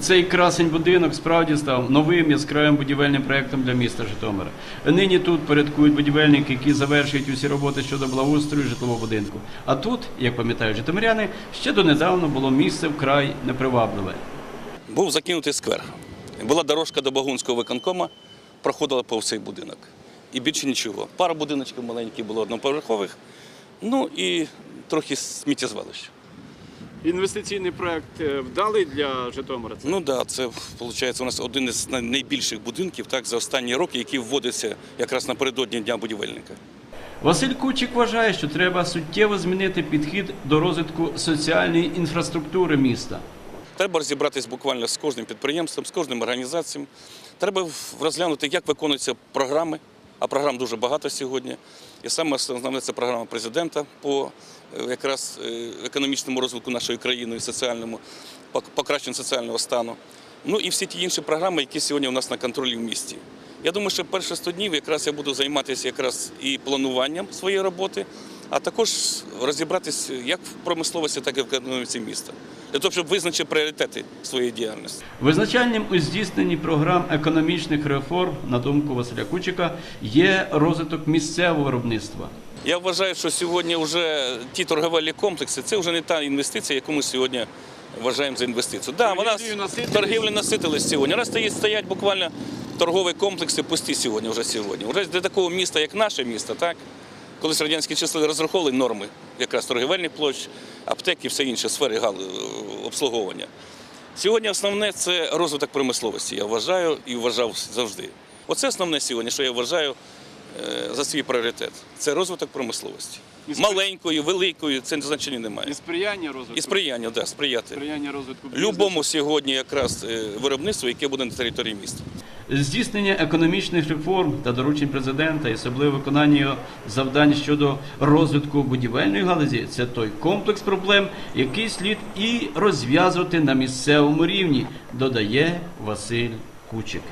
Цей красень будинок справді став новим яскравим будівельним проєктом для міста Житомира. Нині тут порядкують будівельники, які завершують усі роботи щодо благоустрою житлового будинку. А тут, як пам'ятають житомиряни, ще донедавна було місце вкрай непривабливе. Був закинутий сквер. Була дорожка до Багунського виконкома, проходила повз цей будинок. І більше нічого. Пара будиночків маленьких було одноповерхових, ну і трохи сміттєзвалища. Інвестиційний проєкт вдалий для Житомира. Ну так, да, це виходить у нас один із найбільших будинків так, за останні роки, який вводиться якраз напередодні Дня будівельника. Василь Кучик вважає, що треба суттєво змінити підхід до розвитку соціальної інфраструктури міста. Треба розібратись буквально з кожним підприємством, з кожним організацією. Треба розглянути, як виконуються програми, а програм дуже багато сьогодні. І саме основне це програма президента по е, якраз е, економічному розвитку нашої країни і соціальному покращенню соціального стану. Ну і всі ті інші програми, які сьогодні у нас на контролі в місті. Я думаю, що перші 100 днів якраз я буду займатися якраз і плануванням своєї роботи, а також розібратися як в промисловості, так і в економіці міста, для того, щоб визначити пріоритети своєї діяльності. Визначальним у здійсненні програм економічних реформ, на думку Василя Кучика, є розвиток місцевого виробництва. Я вважаю, що сьогодні вже ті торговельні комплекси це вже не та інвестиція, яку ми сьогодні вважаємо за інвестицію. Да, вона торгівлі наситились сьогодні. Нас стоїть стоять буквально торгові комплекси пусті сьогодні. Вже сьогодні. Вже для такого міста, як наше місто, так колись радянські часи розраховували норми, якраз торгівельних площ, аптеки, все інше сфери гал- обслуговування. Сьогодні основне це розвиток промисловості. Я вважаю і вважав завжди. Оце основне сьогодні, що я вважаю е, за свій пріоритет. Це розвиток промисловості. І спри- Маленької, великої, це значення немає. І сприяння розвитку. І сприяння, да, сприяти. сприяння розвитку Любому сьогодні якраз е, виробництву, яке буде на території міста. Здійснення економічних реформ та доручень президента і особливо виконання завдань щодо розвитку будівельної галузі це той комплекс проблем, який слід і розв'язувати на місцевому рівні, додає Василь Кучик.